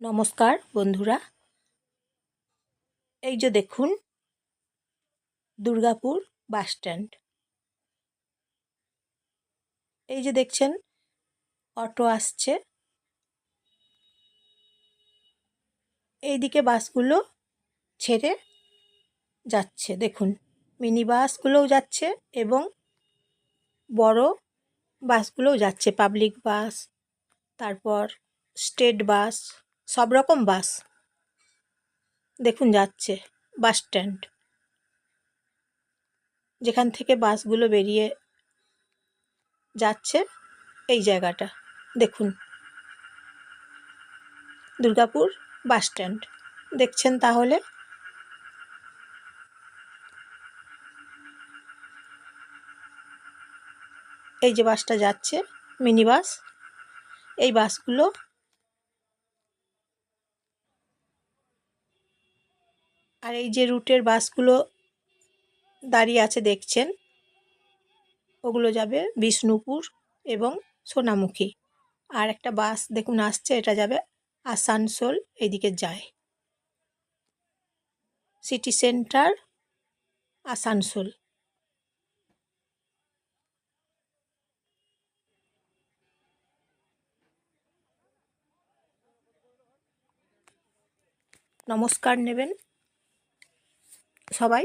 নমস্কার, বন্ধুরা। এই যে দেখুন, দুর্গাপুর বাস স্ট্যান্ড। এই যে দেখছেন, অটো আসছে। এইদিকে বাসগুলো ছেড়ে যাচ্ছে। দেখুন, মিনি বাসগুলোও যাচ্ছে এবং বড় বাসগুলোও যাচ্ছে। পাবলিক বাস, তারপর স্টেট বাস সব রকম বাস। দেখুন, যাচ্ছে বাস স্ট্যান্ড। যেখান থেকে বাসগুলো বেরিয়ে যাচ্ছে, এই জায়গাটা। দেখুন। Durgapur bus stand. দেখছেন তাহলে? এই যে বাসটা যাচ্ছে, মিনি বাস। এই বাসগুলো আর এই যে রুটের বাসগুলো দাঁড়িয়ে আছে দেখছেন, ওগুলো যাবে বিষ্ণুপুর এবং সোনামুখী। আর একটা বাস দেখুন আসছে, এটা যাবে আসানসোল, এদিকে যায়। City centre, Asansol. নমস্কার নেবেন। সবাই।